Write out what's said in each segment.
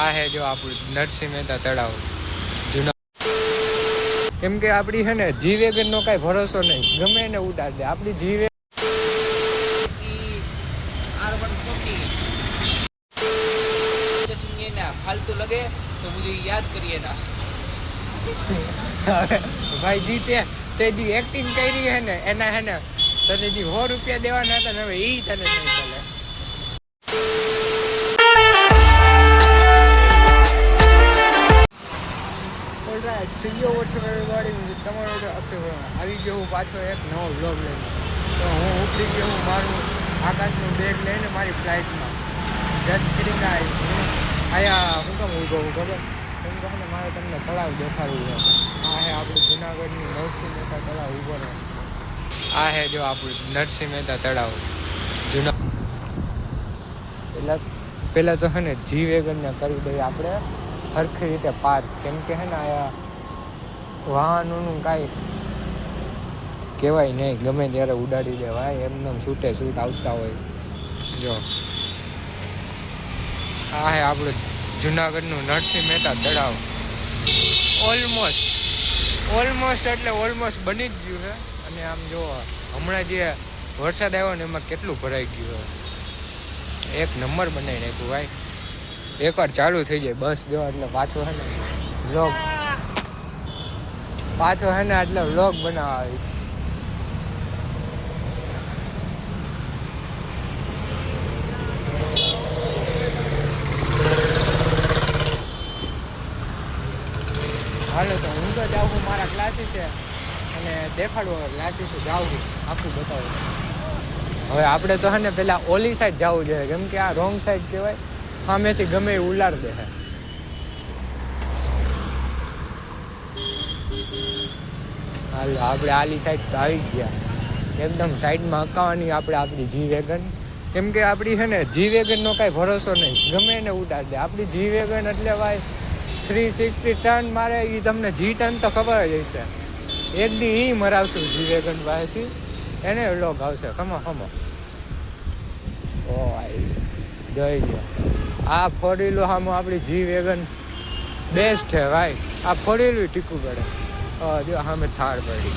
આ હે જો આપણું નરસિંહ મહેતા તળાવ. જૂના કેમ કે આપણી છે ને જી વેગનનો કાંઈ ભરોસો નહીં. ગમે એને ઉડાડ દે. આપણી જી વેગન ફાલતુ લગે તો મુજે યાદ કરીએ ના ભાઈ જી તે જે એક્ટિંગ કરી હે ને, એના હે ને તને જે સો રૂપિયા દેવાના હતા ને હવે એ તને નહીં ઓલરાઈટ સીઓ ઓછો એવરીબોડી તમારો અક્ષય આવી ગયો હું પાછો એક નવો વ્લોગ લઈને. તો હું ઉઠી ગયો હું મારું આકાશનું બેગ લઈને મારી ફ્લાઇટમાં જસ્ટ કરીને આવી હું કેમ ઊભો હું ખબર કેમ કહો ને મારે તમને તળાવ દેખાડવું છે. આ હે આપણું જુનાગઢનું નરસિંહ મહેતા તળાવ ઊભો રહે આ હે જો આપણું નરસિંહ મહેતા તળાવ. જુના પેલા પહેલાં તો હે ને જી વેગનને કરી દઈએ આપણે. સરખી રીતે પાર્ક. કેમ કે હે ને આયા વાહનોનું કાંઈ કહેવાય નહીં. ગમે ત્યારે ઉડાડી દેવાય એમને છૂટે છૂટ આવતા હોય. જો. આ હે આપણું જુનાગઢનું નરસિંહ મહેતા તળાવ. ઓલમોસ્ટ ઓલમોસ્ટ એટલે ઓલમોસ્ટ બની જ ગયું છે. અને આમ જો, હમણાં જે વરસાદ આવ્યો ને એમાં કેટલું ભરાઈ ગયું છે. એક નંબર બનાવી નાખ્યું ભાઈ. એકવાર ચાલુ થઈ જાય બસ જો, એટલે પાછું હે ને વ્લોગ પાછો હે ને એટલે વ્લોગ બનાવીશ. હાલો તો હું તો જાઉં છું, મારા ક્લાસીસે અને દેખાડું હવે ક્લાસીસે જાઉં છું. આખું બતાવું. હવે આપણે તો હે ને પેલા ઓલી સાઈડ જવું જોઈએ, કેમ કે આ રોંગ સાઈડ કહેવાય. સામેથી ગમે ઉલાડ દે હાલો, આપણે આલી સાઈડ તો આવી ગયા. એકદમ સાઈડમાં હકાવાની આપણે આપણી જી વેગન કેમ કે આપણી છે ને જી વેગનનો કાંઈ ભરોસો નહીં. ગમે એને ઉડાડ દે. આપણી જી વેગન એટલે ભાઈ થ્રી સિક્સટી ટન મારે એ તમને જી ટર્ન તો ખબર જ હશે. એક દી એ મરાવશું જી વેગન પાસેથી. એને લોક આવશે. ખમો ખમો ઓ જોઈ ગયો આ ફોર વ્હીલો આપણી જી વેગન બેસ્ટ છે ભાઈ. આ ફોર ટીકું પડે. જો સામે થાર પડી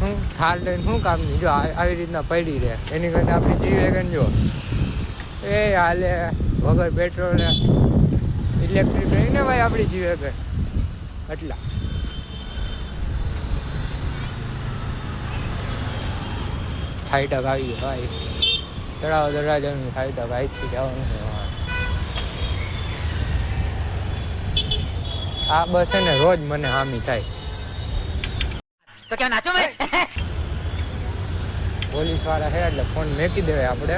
હું થાર લઈને શું કામની જો આવી રીતના પડી રહે એની કરતાં આપણી જી વેગન જો એ હાલે વગર પેટ્રોલ ઇલેક્ટ્રિક રહી ને ભાઈ આપણી જી વેગન એટલા ફાઈટક આવી ગયો ભાઈ ચડાવો દરવાજાનું ફાઈટક અહીંથી જવાનું છે આ બસ છે રોજ મને હામી થાય. તો ક્યાં નાચો ભાઈ? પોલીસવાળા છે એટલે ફોન મેકી દેવાય આપણે.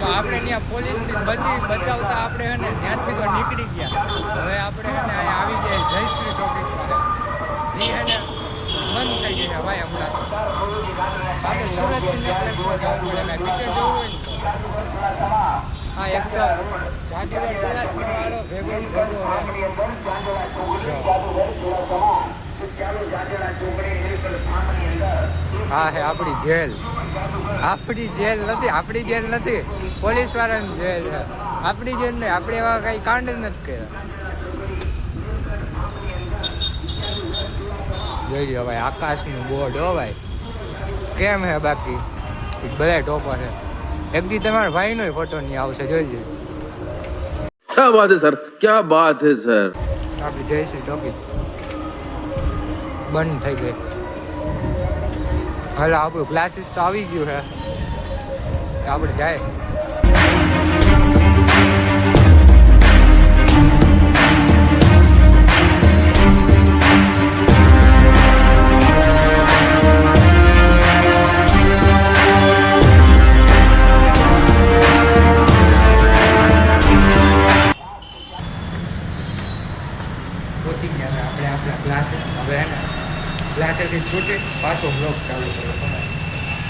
તો આપણે ત્યાં પોલીસથી બચી બચાવતા આપણે હે ત્યાંથી તો નીકળી ગયા. હવે આપણે હે ને આવી જાય જયશ્રી ટોપિક પર જી હે મન થઈ જાય ભાઈ હમણાં. આપણે સુરતથી નીકળે જવું પડે બીજે જવું હોય હા, એક તો જાગીર ચલાસનો વાળો ભેગો ભેગો હા, હે, આપણી જેલ. આપણી જેલ નથી, આપણી જેલ નથી. પોલીસ વાળાની જેલ છે. આપણી જેલ નહીં, આપણે એવા કઈ કાંડ નથી કર્યા. જોઈ લો ભાઈ, આકાશનું બોર્ડ, હો ભાઈ. કેમ હે બાકી? બધા ટોપર છે. એકદી તમારા ભાઈનો ફોટો નહીં આવશે જોઈજો. ક્યાં બાત હે સર ક્યાં બાત હે સર આપણે જઈશું ટોપિક બંધ થઈ ગઈ. હાલ આપણું ક્લાસીસ તો આવી ગયું છે. આપણે જાય. ક્લાસેથી છૂટી પાછો બ્લોગ ચાલુ કર્યો તમે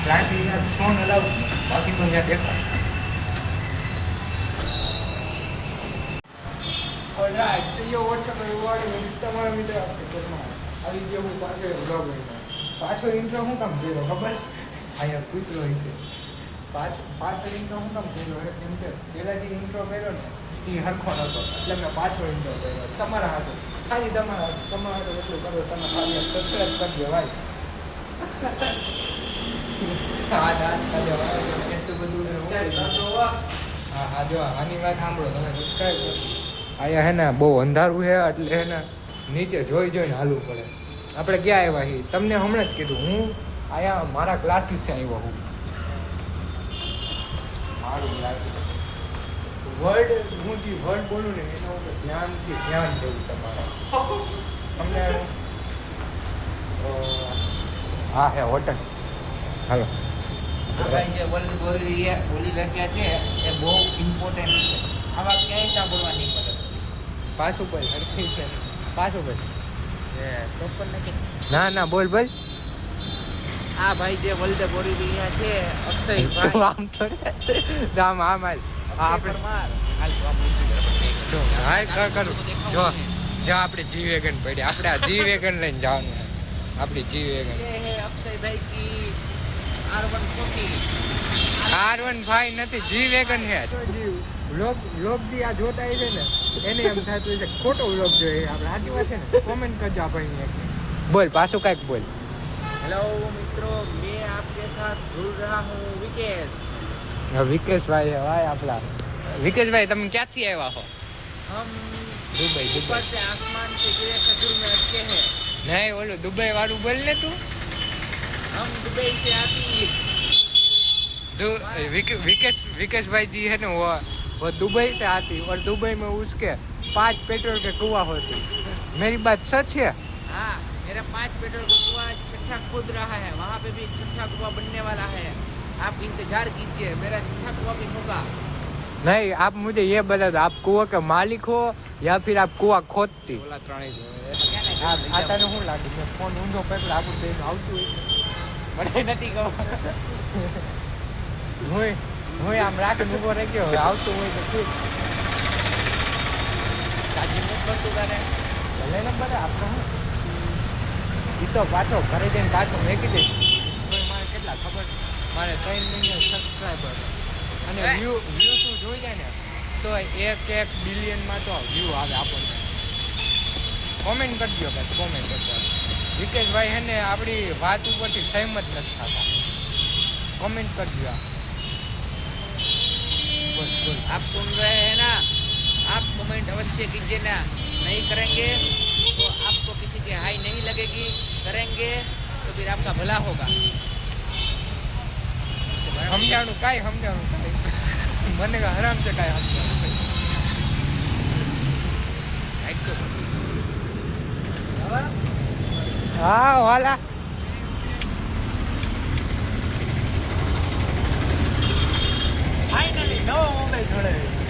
ક્લાસની ત્યાં ફોન અલાવ બાકી તો ત્યાં દેખાય alright see you what's up everybody તમારા મિત્ર છે ઘરમાં આવી ગયો હું પાછો બ્લોગ લઈને પાછો ઇન્ટ્રો શું કામ કર્યો ખબર અહીંયા કૂતરો હશે પાછ પાછળ ઇન્ટ્રો હું કામ કર્યો હે કેમ કે પહેલા જે ઇન્ટ્રો કર્યો ને એ હરખો નહોતો એટલે મેં પાછો ઇન્ટ્રો કર્યો તમારા હાથે ખાલી તમારા તમારે એટલું કરો તમે ખાલી સબસ્ક્રાઈબ કરી ભાઈ. હા હા ખાલી હવે એટલું બધું ને હું. હા. હા જો આની વાત સાંભળો તમે સબસ્ક્રાઈબ કરો. અહીંયા હે ને બહુ અંધારું છે એટલે હે ને નીચે જોઈ જોઈને હાલવું પડે. આપણે ક્યાં આવ્યા છીએ? તમને હમણાં જ કીધું હું અહીંયા મારા ક્લાસીસ આવ્યો હું મારું ક્લાસીસ વર્ડ હું જે વર્ડ બોલું ને એના ઉપર ધ્યાનથી ધ્યાન દેવું તમારે. તમને હા હે હોટલ. હાલો. ભાઈ જે વર્લ્ડ બોલી રહ્યા- બોલી લખ્યા છે એ બહુ ઇમ્પોર્ટન્ટ છે. આવા ક્યાંય સાંભળવા નહીં મળે. પાછું બોલ હરખી છે. પાછું બોલ ના ના બોલ બોલ. આ ભાઈ જે વર્લ્ડ બોલી રહ્યા છે અક્ષય તું આમ થોડે. આમ આમ આપણે જી વેગન પડ્યા આપણે આ જી વેગન લઈને જવાનું આપણી જી. વેગન અક્ષયભાઈ છે ને એને એમ થતું છે ખોટો વ્લોગ જોઈએ આપણે. છે ને? કોમેન્ટ કરજો આપણને બોલ પાછું કાંઈક બોલ. હેલો મિત્રો. મેં આપકે સાથ વિકેશભાઈ ભાઈ આપણા વિકેશભાઈ તમે ક્યાંથી આવ્યા હો हम દુબઈ ऊपर દુબઈ से आसमान से गिरे खजूर में अटके हैं નહીં ઓલું દુબઈ વાળું બોલ ને તું हम दुबई से आती दु- विक- विकेश विकेश भाई जी है ना वो वो दुबई से आती और दुबई में उसके पांच पेट्रोल के कुआ होती मेरी बात सच है हाँ मेरा पांच पेट्रोल का कुआ छठा खुद रहा है वहाँ पे भी छठा कुआ बनने वाला है आप इंतज़ार कीजिए मेरा छठा कुआ भी होगा नहीं आप मुझे ये बता दो आप कुआ के मालिक हो या फिर आप कुआ खोदती આતાને શું લાગે મેં ફોન ઊંધો પકડ આપણું બેન આવતું હોય મને નથી ખબર હું હું આમ રાખીને ઊભો રહી ગયો આવતું હોય તો ઠીક કાજી નથી કરતું તારે ભલે ને બધા આપણે શું એ તો પાછો ઘરે જઈને પાછો મેકી દઈશ મારે કેટલા ખબર છે મારે ત્રણ મિલિયન સબસ્ક્રાઈબર અને હે? વ્યૂ વ્યૂ તું જોઈ જાય ને તો એક એક બિલિયનમાં તો વ્યૂ આવે આપણને કોમેન્ટ કરજો બસ કોમેન્ટ કરજો વિકેશભાઈ હે ને આપણી વાત ઉપરથી સહેમત નથી થતા કોમેન્ટ કરજો આ બોલ બોલ आप सुन रहे हैं ना आप कमेंट अवश्य कीजिए ना नहीं करेंगे तो आपको किसी की हाई नहीं लगेगी करेंगे तो फिर आपका भला होगा સમજાણું કઈ સમજાણું કાંઈ મને હરામ છે કાંઈ સમજાણું હા વાલા.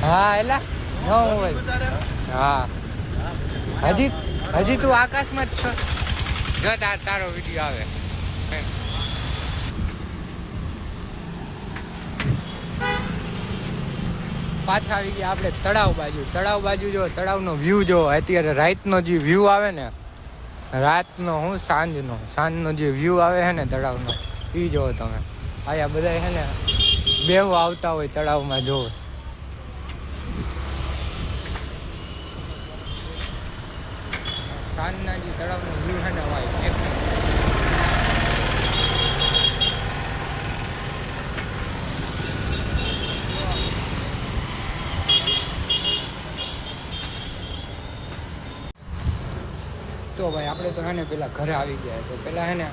હા એલા. નવો મોબાઈલ હા. હજી હજી તું આકાશમાં જ છો. જો તારો વીડિયો આવે. પાછા આવી ગયા આપણે તળાવ બાજુ. તળાવ બાજુ જો, તળાવનો વ્યૂ જો, અત્યારે રાતનો જે વ્યૂ આવે ને, રાતનો હું સાંજનો સાંજનો જે વ્યૂ આવે છે ને તળાવનો એ જોવો તમે. અહીંયા બધા છે ને બેહવા આવતા હોય તળાવમાં જોવો સાંજના જે તળાવનો વ્યૂ છે ને વાય એક તો ભાઈ, આપણે તો હે ને પહેલાં ઘરે આવી ગયા તો પહેલાં હે ને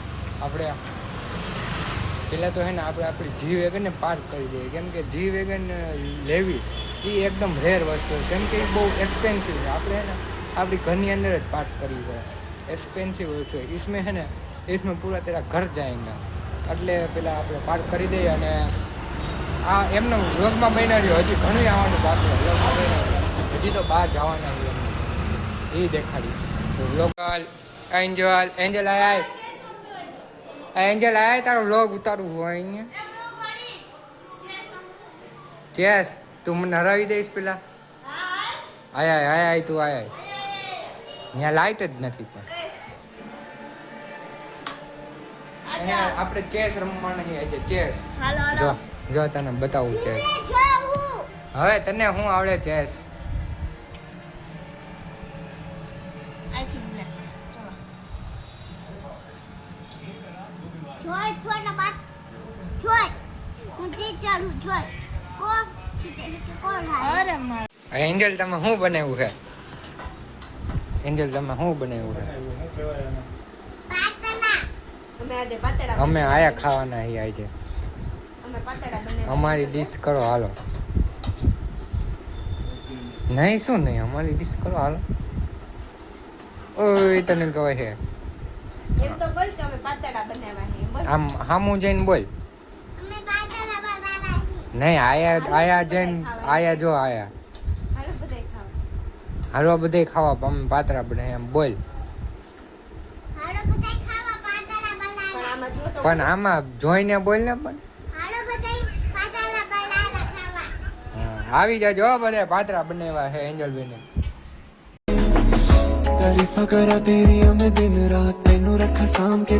આપણે પહેલાં તો હે ને આપણે આપણી જી વેગનને પાર્ક કરી દઈએ. કેમ કે જી વેગન લેવી એ એકદમ રેર વસ્તુ છે. કેમ કે એ બહુ એક્સપેન્સિવ છે. આપણે હે ને આપણી ઘરની અંદર જ પાર્ક કરી પડે. એક્સપેન્સિવ છે. ઈસમે હે ને, ઈસમે પૂરા તેરા ઘર જાય ને. એટલે પહેલાં આપણે પાર્ક કરી દઈએ અને આ એમનો વ્લોગમાં બન્યા રહ્યો. હજી ઘણું આવવાનું બાકી હજી તો બહાર જવાના એ દેખાડીશ. વ્લોગ એન્જલ એન્જલ આય એન્જલ આય તારો વ્લોગ ઉતારવું હોય અહીંયા ચેસ તું મને હરાવી દઈશ પેલા. આય આય આય આય તું આય. આય ત્યાં લાઈટ જ નથી પણ. અહીંયા આપણે ચેસ રમવા છે આજે. ચેસ હાલો જો હાલો. જો તને બતાવું ચેસ હવે તને હું આવડે ચેસ જોઈ ફોન બાત જોઈ. હું જે ચાલુ જોઈ. કો? કોણ અરે માર. એન્જલ તમે શું બનાવ્યું છે? એન્જલ તમે શું બનાવ્યું છે? અમે આજે પાતળા અમે આયા ખાવાના અહીં આજે. અમે અમારી ડીશ કરો હાલો. નહીં શું નહીં અમારી ડીશ કરો હાલો. ઓય તને કહેવાય છે? એમ તો બોલ કે અમે પાતળા બનાવ્યા બોલ. આમ હામું જઈને બોલ. અમે નહીં આયા આયા જઈને આયા જો આયા. હાલો બધાય ખાવા. હાલો બધે ખાવા અમે પાતરા બનાવ્યા એમ બોલ. બધા પણ આમાં જો તો પણ આમાં જોઈને બોલ ને પણ. બધા આવી જાજો હો બને પાતરા બનાવ્યા હે એન્જલ ਤਾਰੀਫਾਂ ਕਰਾਂ ਤੇਰੀਆਂ ਮੈਂ ਦਿਨ ਰਾਤ ਤੈਨੂੰ ਰੱਖਾਂ ਸਾਹਮ ਕੇ